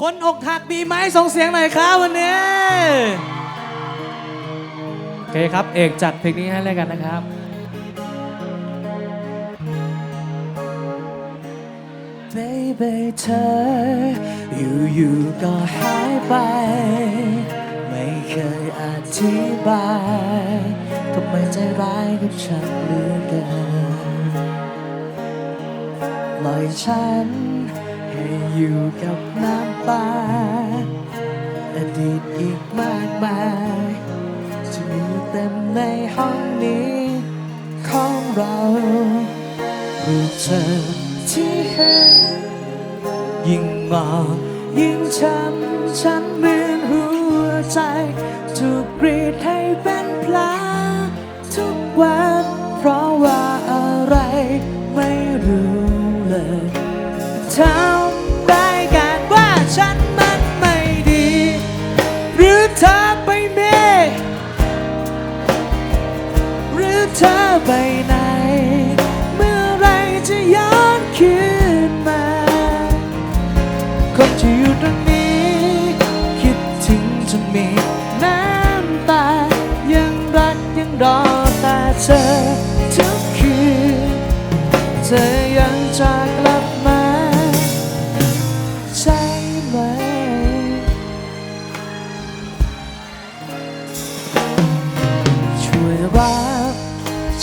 คนอกหักมีไหมส่งเสียงหน่อยครับวันนี้ โอเคครับ เอกจัดเพลงนี้ให้เลยกันนะครับ Baby เธอ อยู่ๆก็หายไป ไม่เคยอธิบายทำไมใจร้ายกับฉันเหลือเกินปล่อยฉัน ให้อยู่กับน้ำ ตา อดีตอีกมากมายจะมีเต็มในห้องนี้ของเรารูปเธอที่เห็นยิ่งมองยิ่งช้ำฉันเหมือนหัวใจถูกกรีดให้เป็นแผลทุกวันเพราะว่าอะไรไม่รู้เลยทำได้กันว่ ฉันมันไม่ดี หรือเธอไปเมหรือเธอไปไหน เมื่อไรจะย้อนคืนมา คนที่อยู่ตรงนี้ คิดถึงจนมีน้ำตา ยังรักยังรอแต่เธอทุกคืนเธอยัง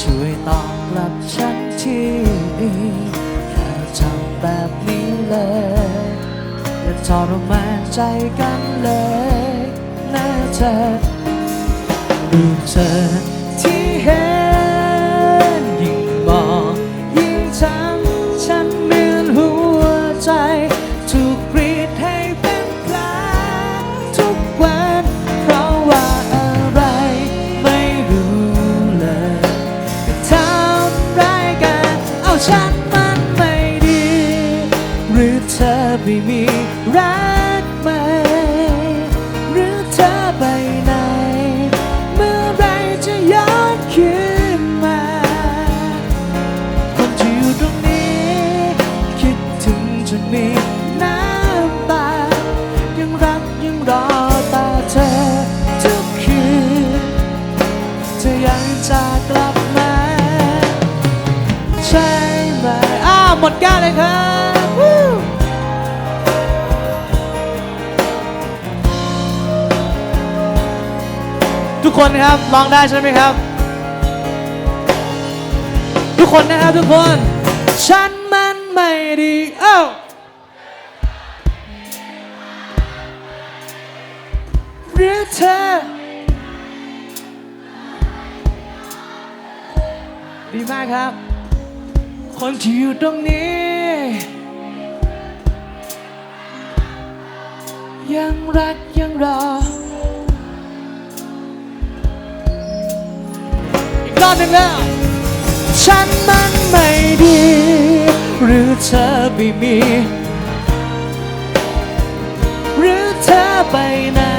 ช่วยตอบกลับฉันทีอย่าทำแบบนี้เลยอย่าทรมานใจกันเลยนะเธอดูเธอ เหมดแก้วเลยครับทุกคนครับร้องได้ใช่ไหมครับ ทุกคนนะครับทุกคน ฉันมันไม่ดีเอ้าหรือเธอดีมากครับ คนที่อยู่ตรงนี้ ยังรักยังรอ อีกรอบหนึ่งแล้ว ฉันมันไม่ดี หรือเธอไม่มี หรือเธอไปไหน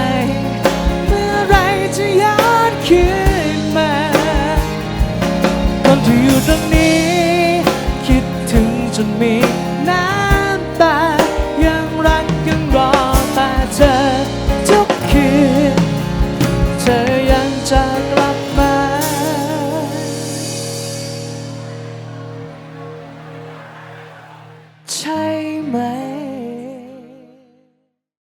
ไหม